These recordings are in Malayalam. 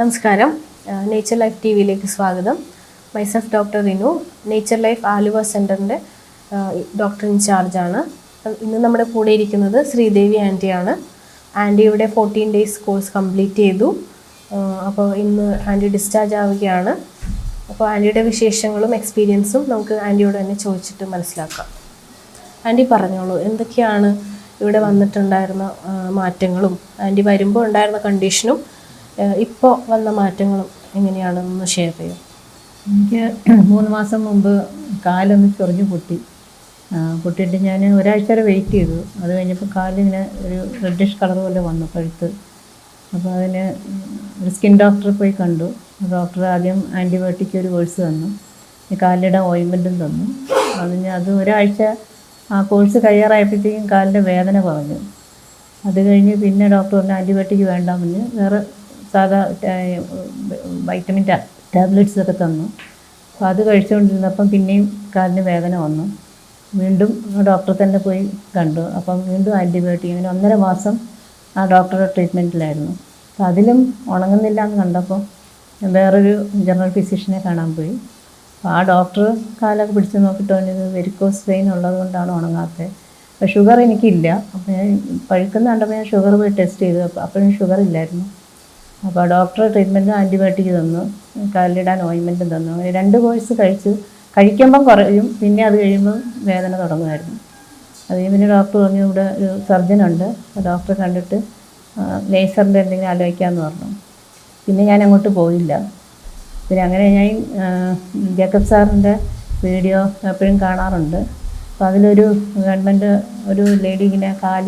നമസ്കാരം. നേച്ചർ ലൈഫ് ടി വിയിലേക്ക് സ്വാഗതം. മൈസെഫ് doctor Rinu nature life Aluva സെന്ററിന്റെ ഡോക്ടർ ഇൻചാർജാണ് ഇന്ന് നമ്മുടെ കൂടെ ഇരിക്കുന്നത് ശ്രീദേവി ആന്റിയാണ് ആന്റിയുടെ ഫോർട്ടീൻ ഡേയ്സ് കോഴ്സ് കംപ്ലീറ്റ് ചെയ്തു. അപ്പോൾ ഇന്ന് ആന്റി ഡിസ്ചാർജ് ആവുകയാണ്. അപ്പോൾ ആന്റിയുടെ വിശേഷങ്ങളും എക്സ്പീരിയൻസും നമുക്ക് ആന്റിയോട് തന്നെ ചോദിച്ചിട്ട് മനസ്സിലാക്കാം. ആന്റി പറഞ്ഞോളൂ എന്തൊക്കെയാണ് ഇവിടെ വന്നിട്ടുണ്ടായിരുന്ന മാറ്റങ്ങളും? ആന്റി വരുമ്പോൾ ഉണ്ടായിരുന്ന കണ്ടീഷനും ഇപ്പോൾ വന്ന മാറ്റങ്ങളും എങ്ങനെയാണെന്ന് ഷെയർ ചെയ്യും. എനിക്ക് മൂന്ന് മാസം മുമ്പ് കാലൊന്ന് ചൊറിഞ്ഞു പൊട്ടി. പൊട്ടിയിട്ട് ഞാൻ ഒരാഴ്ച വരെ വെയിറ്റ് ചെയ്തു. അത് കഴിഞ്ഞപ്പോൾ കാലിങ്ങനെ ഒരു റെഡിഷ് കളർ പോലെ വന്നു പഴുത്ത് അപ്പോൾ അതിന് ഒരു സ്കിൻ ഡോക്ടറെ പോയി കണ്ടു. ഡോക്ടർ ആദ്യം ആന്റിബയോട്ടിക് ഒരു കോഴ്സ് തന്നു. ഈ കാലിയുടെ ഓയിൻമെന്റും തന്നു. അത് ഞാൻ അത് ഒരാഴ്ച ആ കോഴ്സ് കഴിയാറായപ്പോഴത്തേക്കും കാലിന്റെ വേദന കുറഞ്ഞു. അത് കഴിഞ്ഞ് പിന്നെ ഡോക്ടർ പറഞ്ഞു ആന്റിബയോട്ടിക് വേണ്ട പറഞ്ഞ് വേറെ സാധാ വൈറ്റമിൻ ടാബ്ലറ്റ്സ് ഒക്കെ തന്നു. അപ്പോൾ അത് കഴിച്ചുകൊണ്ടിരുന്നപ്പം പിന്നെയും കാലിന് വേദന വന്നു. വീണ്ടും ഡോക്ടറെ തന്നെ പോയി കണ്ടു. അപ്പം വീണ്ടും ആന്റിബയോട്ടിക് ഇങ്ങനെ ഒന്നര മാസം ആ ഡോക്ടറുടെ ട്രീറ്റ്മെന്റിലായിരുന്നു. അപ്പോൾ അതിലും ഉണങ്ങുന്നില്ല എന്ന് കണ്ടപ്പോൾ വേറൊരു ജനറൽ ഫിസിഷ്യനെ കാണാൻ പോയി. അപ്പോൾ ആ ഡോക്ടർ കാലൊക്കെ പിടിച്ച് നോക്കിയിട്ട് വെരിക്കോസ് വെയിൻ ഉള്ളത് കൊണ്ടാണ് ഉണങ്ങാത്തത്. അപ്പോൾ ഷുഗർ എനിക്കില്ല. അപ്പോൾ ഞാൻ പഴുക്കുന്ന കണ്ടപ്പോൾ ഞാൻ ഷുഗർ പോയി ടെസ്റ്റ് ചെയ്തു. അപ്പോഴും ഷുഗർ ഇല്ലായിരുന്നു. അപ്പോൾ ഡോക്ടർ ട്രീറ്റ്മെന്റും ആന്റിബയോട്ടിക് തന്നു. കല്ലിടാൻ ഓയിൻമെന്റും തന്നു. രണ്ട് കോഴ്സ് കഴിച്ച് കഴിക്കുമ്പം കുറയും. പിന്നെ അത് കഴിയുമ്പം വേദന തുടങ്ങുമായിരുന്നു. അത് പിന്നെ ഡോക്ടർ പറഞ്ഞു ഇവിടെ ഒരു സർജനുണ്ട് ഡോക്ടറെ കണ്ടിട്ട് ലേസറിന്റെ എന്തെങ്കിലും ആലോചിക്കാമെന്ന് പറഞ്ഞു. പിന്നെ ഞാൻ അങ്ങോട്ട് പോയില്ല. പിന്നെ അങ്ങനെ ഞാൻ ജേക്കബ് സാറിന്റെ വീഡിയോ എപ്പോഴും കാണാറുണ്ട്. അപ്പോൾ അതിലൊരു ഗവൺമെന്റ് ഒരു ലേഡി ഇങ്ങനെ കാൽ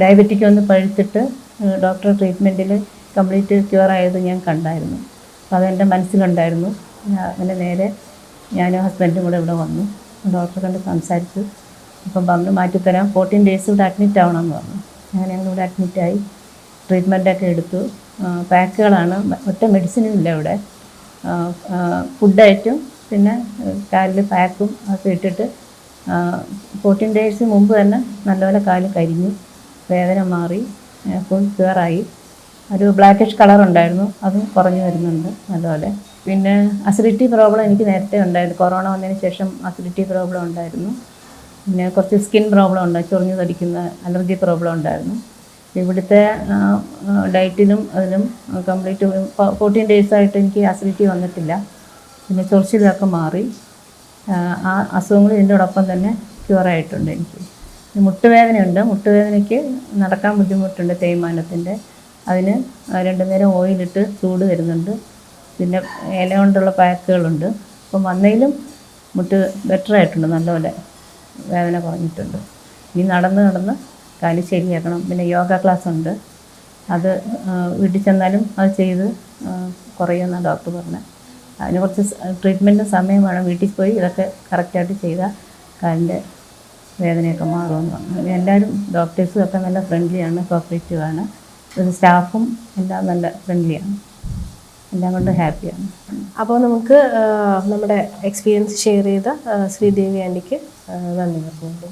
ഡയബറ്റിക് ഒന്ന് പഴുത്തിട്ട് ഡോക്ടർ ട്രീറ്റ്മെന്റിൽ കംപ്ലീറ്റ് ക്യൂർ ആയത് ഞാൻ കണ്ടായിരുന്നു. അപ്പോൾ അതെന്റെ മനസ്സിലുണ്ടായിരുന്നു അങ്ങനെ നേരെ ഞാനും ഹസ്ബൻഡും കൂടെ ഇവിടെ വന്നു. ഡോക്ടറെ കണ്ട് സംസാരിച്ചു. അപ്പം പറഞ്ഞു മാറ്റിത്തരാം. ഫോർട്ടീൻ ഡേയ്സ് ഇവിടെ അഡ്മിറ്റ് ആവണമെന്ന് പറഞ്ഞു. അങ്ങനെ ഞങ്ങൾ ഇവിടെ അഡ്മിറ്റായി ട്രീറ്റ്മെന്റൊക്കെ എടുത്തു. പാക്കുകളാണ്. ഒറ്റ മെഡിസിനും ഇല്ല ഇവിടെ. ഫുഡായിട്ടും പിന്നെ കാലിൽ പാക്കും ഒക്കെ ഇട്ടിട്ട് ഫോർട്ടീൻ ഡേയ്സ് മുമ്പ് തന്നെ നല്ലപോലെ കാൽ കരിഞ്ഞു. വേദന മാറി. ഫുൾ ക്ലിയറായി ഒരു ബ്ലാക്കിഷ് കളർ ഉണ്ടായിരുന്നു. അതും കുറഞ്ഞു വരുന്നുണ്ട് നല്ലപോലെ. പിന്നെ അസിഡിറ്റി പ്രോബ്ലം എനിക്ക് നേരത്തെ ഉണ്ടായിരുന്നു. കൊറോണ വന്നതിന് ശേഷം അസിഡിറ്റി പ്രോബ്ലം ഉണ്ടായിരുന്നു. പിന്നെ കുറച്ച് സ്കിൻ പ്രോബ്ലം ഉണ്ട് ചൊറിഞ്ഞു തടിക്കുന്ന അലർജി പ്രോബ്ലം ഉണ്ടായിരുന്നു. ഇവിടുത്തെ ഡയറ്റിനും അതിനും കംപ്ലീറ്റ് ഫോർട്ടീൻ ഡേയ്സ് ആയിട്ട് എനിക്ക് അസിഡിറ്റി വന്നിട്ടില്ല. പിന്നെ ചൊറിച്ചിലൊക്കെ മാറി. ആ, അസുഖങ്ങൾ ഇതിന്റെയോടൊപ്പം തന്നെ ക്യൂറായിട്ടുണ്ട് എനിക്ക്. മുട്ടുവേദനയുണ്ട്. മുട്ടുവേദനയ്ക്ക് നടക്കാൻ ബുദ്ധിമുട്ടുണ്ട് തേയ്മാനത്തിന്റെ. അതിന് രണ്ടു നേരം ഓയിലിട്ട് ചൂട് വരുന്നുണ്ട് പിന്നെ ഇല കൊണ്ടുള്ള പാക്കുകളുണ്ട്. അപ്പം വന്നതിലും മുട്ട് ബെറ്റർ ആയിട്ടുണ്ട്. നല്ലപോലെ വേദന കുറഞ്ഞിട്ടുണ്ട്. ഇനി നടന്ന് നടന്ന് കാലി ശരിയാക്കണം. പിന്നെ യോഗ ക്ലാസ് ഉണ്ട്. അത് വീട്ടിൽ ചെന്നാലും അത് ചെയ്ത് കുറയുമെന്നാണ് ഡോക്ടർ പറഞ്ഞത്. അതിന് കുറച്ച് ട്രീറ്റ്മെന്റും സമയം വേണം. വീട്ടിൽ പോയി ഇതൊക്കെ കറക്റ്റായിട്ട് ചെയ്താൽ കാലിന്റെ വേദനയൊക്കെ മാറുമെന്ന് പറഞ്ഞു. എല്ലാവരും ഡോക്ടേഴ്സും ഒക്കെ നല്ല ഫ്രണ്ട്ലിയാണ് കോപ്പറേറ്റീവാണ് സ്റ്റാഫും എല്ലാം നല്ല ഫ്രണ്ട്ലിയാണ് എല്ലാം കൊണ്ട് ഹാപ്പിയാണ്. അപ്പോൾ നമുക്ക് നമ്മുടെ എക്സ്പീരിയൻസ് ഷെയർ ചെയ്ത ശ്രീദേവി ആന്റിക്ക് നന്ദി പറഞ്ഞു.